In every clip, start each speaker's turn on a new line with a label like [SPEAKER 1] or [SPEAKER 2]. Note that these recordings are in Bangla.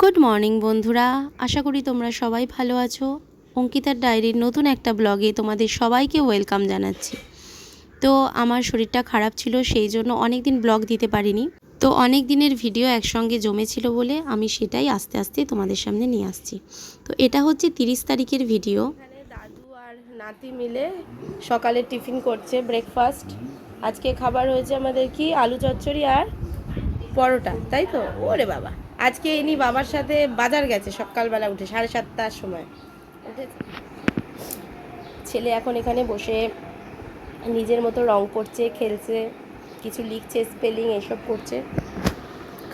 [SPEAKER 1] গুড মর্নিং বন্ধুরা। আশা করি তোমরা সবাই ভালো আছো। অঙ্কিতার ডায়েরির নতুন একটা ব্লগে তোমাদের সবাইকে ওয়েলকাম জানাচ্ছি। তো আমার শরীরটা খারাপ ছিল, সেই জন্য অনেক দিন ব্লগ দিতে পারিনি। তো অনেক দিনের ভিডিও একসঙ্গে জমেছিল বলে আমি সেটাই আস্তে আস্তে তোমাদের সামনে নিয়ে আসছি। তো এটা হচ্ছে তিরিশ তারিখের ভিডিও।
[SPEAKER 2] দাদু আর নাতি মিলে সকালে টিফিন করছে ব্রেকফাস্ট আজকে খাবার হয়েছে আমাদের কি? আলু চচ্চড়ি আর পরোটা তাই তো? ওরে বাবা। আজকে ইনি বাবার সাথে বাজার গেছে সকালবেলা উঠে সাড়ে সাতটার সময়। ছেলে এখন এখানে বসে নিজের মতো রং করছে খেলছে কিছু লিখছে স্পেলিং এসব করছে।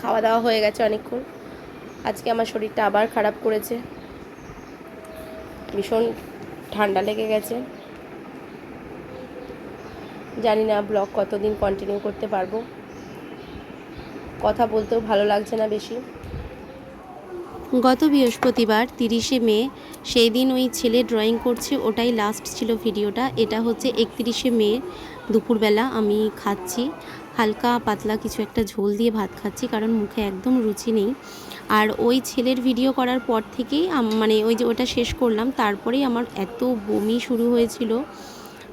[SPEAKER 2] খাওয়া দাওয়া হয়ে গেছে অনেকক্ষণ। আজকে আমার শরীরটা আবার খারাপ করেছে। ভীষণ ঠান্ডা লেগে গেছে। জানি না ব্লগ কতদিন কন্টিনিউ করতে পারব। কথা বলতেও ভালো লাগছে না বেশি।
[SPEAKER 1] গত বৃহস্পতিবার তিরিশে মে, সেই দিন ওই ছেলে ড্রয়িং করছে, ওটাই লাস্ট ছিল ভিডিওটা এটা হচ্ছে একত্রিশে মে দুপুরবেলা আমি খাচ্ছি। হালকা পাতলা কিছু একটা ঝোল দিয়ে ভাত খাচ্ছি, কারণ মুখে একদম রুচি নেই। আর ওই ছেলের ভিডিও করার পর থেকেই মানে ওই যে ওটা শেষ করলাম, তারপরেই আমার এত বমি শুরু হয়েছিল।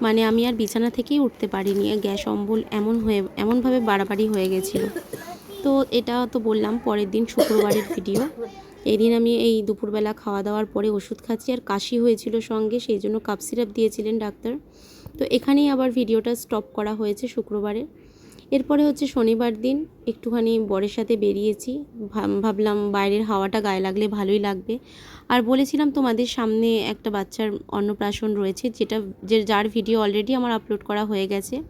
[SPEAKER 1] মানে আমি আর বিছানা থেকেই উঠতে পারিনি। গ্যাস, অম্বল এমন হয়ে, এমনভাবে বাড়াবাড়ি হয়ে গেছিল। তো এটা তো বললাম পরের দিন শুক্রবারের ভিডিও এই দিন আমি এই দুপুরবেলা খাওয়া দাওয়ার পরে ওষুধ খাচ্ছি আর কাশি হয়েছিল সঙ্গে, সেই জন্য কাপ সিরাপ দিয়েছিলেন ডাক্তার তো এখানেই আবার ভিডিওটা স্টপ করা হয়েছে শুক্রবারে। এরপরে হচ্ছে শনিবার দিন একটুখানি বরের সাথে বেরিয়েছি। ভাব- ভাবলাম বাইরের হাওয়াটা গায়ে লাগলে ভালোই লাগবে। আর বলেছিলাম তোমাদের সামনে একটা বাচ্চার অন্নপ্রাশন রয়েছে, যেটা, যে, যার ভিডিও অলরেডি আমার আপলোড করা হয়ে গেছে।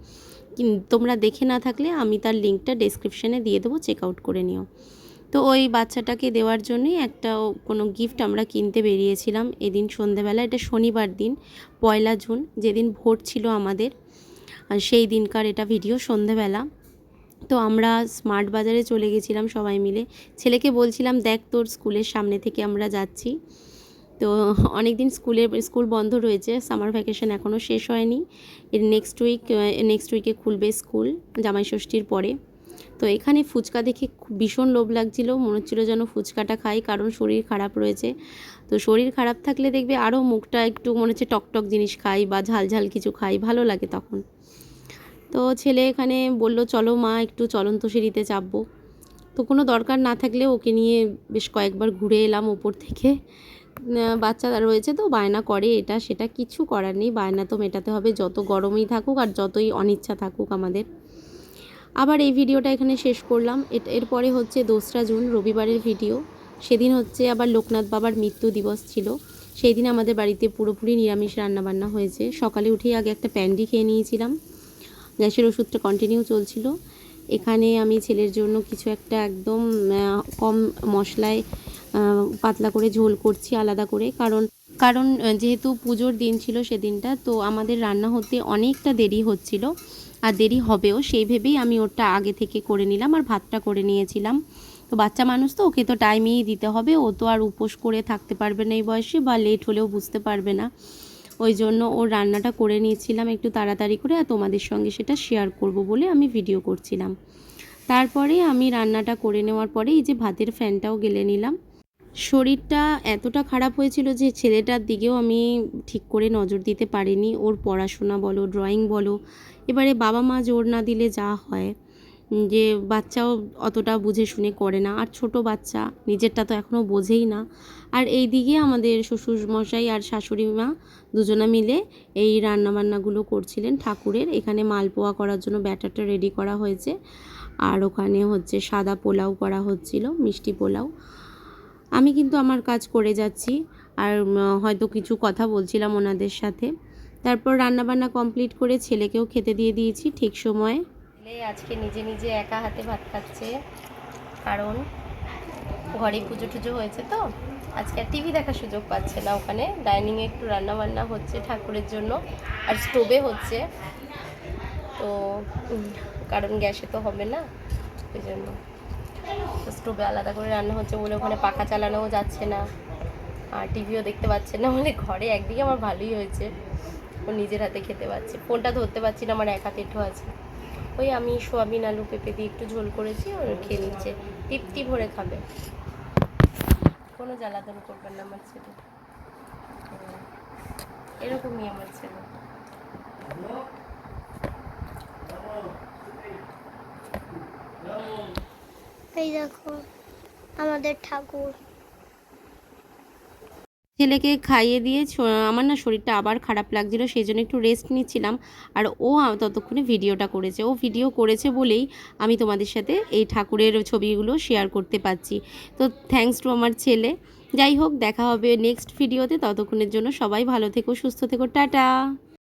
[SPEAKER 1] তোমরা দেখে না থাকলে আমি তার লিঙ্কটা ডেসক্রিপশানে দিয়ে দেবো চেক আউট করে নিও। তো ওই বাচ্চাটাকে দেওয়ার জন্যই একটা কোনো গিফট আমরা কিনতে বেরিয়েছিলাম। এদিন সন্ধেবেলা, এটা শনিবার দিন, পয়লা জুন, যেদিন ভোট ছিল আমাদের। সেই দিনকার এটা ভিডিও সন্ধেবেলা। তো আমরা স্মার্ট বাজারে চলে গেছিলাম সবাই মিলে। ছেলেকে বলছিলাম, দেখ তোর স্কুলের সামনে থেকে আমরা যাচ্ছি। তো অনেক দিন স্কুলের স্কুল বন্ধ রয়েছে সামার ভ্যাকেশন এখনও শেষ হয়নি। এর নেক্সট উইক নেক্সট উইকে খুলবে স্কুল জামাইষষ্ঠীর পরে। তো এখানে ফুচকা দেখে ভীষণ লোভ লাগছিল। মনে হচ্ছিল যেন ফুচকাটা খাই, কারণ শরীর খারাপ রয়েছে। তো শরীর খারাপ থাকলে দেখবে আরও মুখটা একটু মনে হচ্ছে টকটক জিনিস খাই বা ঝাল ঝাল কিছু খাই, ভালো লাগে তখন। তো ছেলে এখানে বলল, চলো মা, একটু চলন্ত সিঁড়িতে চাপবো। তো কোনো দরকার না থাকলে ওকে নিয়ে বেশ কয়েকবার ঘুরে এলাম ওপর থেকে। বাচ্চা রয়েছে তো, বায়না করে এটা, সেটা কিছু করার নেই। বায়না তো মেটাতে হবে, যত গরমই থাকুক আর যতই অনিচ্ছা থাকুক আমাদের। আবার এই ভিডিওটা এখানে শেষ করলাম। এরপরে হচ্ছে দোসরা জুন, রবিবারের ভিডিও। সেদিন হচ্ছে আবার লোকনাথ বাবার মৃত্যু দিবস ছিল। সেই দিন আমাদের বাড়িতে পুরোপুরি নিরামিষ রান্নাবান্না হয়েছে। সকালে উঠেই আগে একটা প্যান্ডি খেয়ে নিয়েছিলাম। গ্যাসের ওষুধটা কন্টিনিউ চলছিল। এখানে আমি ছেলের জন্য কিছু একটা একদম কম মশলায় পাতলা করে ঝোল করছি আলাদা করে। কারণ কারণ যেহেতু পুজোর দিন ছিল সেদিনটা, তো আমাদের রান্না হতে অনেকটা দেরি হচ্ছিল। আর দেরি হবেও, সেই ভেবেই আমি ওটা আগে থেকে করে নিলাম আর ভাতটা করে নিয়েছিলাম। তো বাচ্চা মানুষ তো, ওকে তো টাইমেই দিতে হবে। ও তো আর উপোস করে থাকতে পারবে না এই বয়সে বা লেট হলেও বুঝতে পারবে না। ওই জন্য ওর রান্নাটা করে নিয়েছিলাম একটু তাড়াতাড়ি করে আর তোমাদের সঙ্গে সেটা শেয়ার করব বলে আমি ভিডিও করছিলাম। তারপরে আমি রান্নাটা করে নেওয়ার পরে এই যে ভাতের ফ্যানটাও গেলে নিলাম। শরীরটা এতটা খারাপ হয়েছিল যে ছেলেটার দিকেও আমি ঠিক করে নজর দিতে পারিনি। ওর পড়াশোনা বলো ড্রয়িং বলো, এবারে বাবা মা জোর না দিলে যা হয়। যে বাচ্চাও অতটা বুঝে শুনে করে না। আর ছোট বাচ্চা, নিজেরটা তো এখনও বোঝেই না। আর এই দিকে আমাদের শ্বশুর মশাই আর শাশুড়ি মা দুজনা মিলে এই রান্নাবান্নাগুলো করছিলেন ঠাকুরের। এখানে মালপোয়া করার জন্য ব্যাটারটা রেডি করা হয়েছে। আর ওখানে হচ্ছে সাদা পোলাও করা হচ্ছিল, মিষ্টি পোলাও। আমি কিন্তু আমার কাজ করে যাচ্ছি। আর হয়তো কিছু কথা বলছিলাম ওনাদের সাথে। তারপর রান্নাবান্না কমপ্লিট করে ছেলেকেও খেতে দিয়ে দিয়েছি ঠিক সময়ে।
[SPEAKER 2] আজকে নিজে নিজে একা হাতে ভাত খাচ্ছে। কারণ ঘরে পুজো টুজো হয়েছে তো। আজকে আর টিভি দেখার সুযোগ পাচ্ছে না ওখানে। ডাইনিংয়ে একটু রান্না বান্না হচ্ছে ঠাকুরের জন্য। আর স্টোভে হচ্ছে। তো কারণ গ্যাসে তো হবে না। ওই জন্য। স্টোভে আলাদা করে রান্না হচ্ছে বলে ওখানে পাখা চালানোও যাচ্ছে না। আর টিভিও দেখতে পাচ্ছে না। মানে ঘরে একদিকে আমার ভালোই হয়েছে। ও নিজের হাতে খেতে পাচ্ছে। ফোনটা ধরতে পারছি না, আমার এক হাতে একটু আছে। ওই আমি সোয়াবিন, আলু পেঁপে দিয়ে একটু ঝোল করেছি ওর খেয়ে নিচ্ছে। তৃপ্তি ভরে খাবে। কোনো জ্বালাতন করবেন না আমার ছেলে। এরকমই আমার ছেলে।
[SPEAKER 3] দেখো, আমাদের ঠাকুর।
[SPEAKER 1] ছেলেকে খাইয়ে দিয়ে আমার না শরীরটা আবার খারাপ লাগছিল, সেই জন্য একটু রেস্ট নিচ্ছিলাম। আর ও ততক্ষণে ভিডিওটা করেছে। ও ভিডিও করেছে বলেই আমি তোমাদের সাথে এই ঠাকুরের ছবিগুলো শেয়ার করতে পারছি। তো থ্যাঙ্কস টু আমার ছেলে। যাই হোক, দেখা হবে নেক্সট ভিডিওতে ততক্ষণের জন্য সবাই ভালো থেকো, সুস্থ থেকো। টাটা!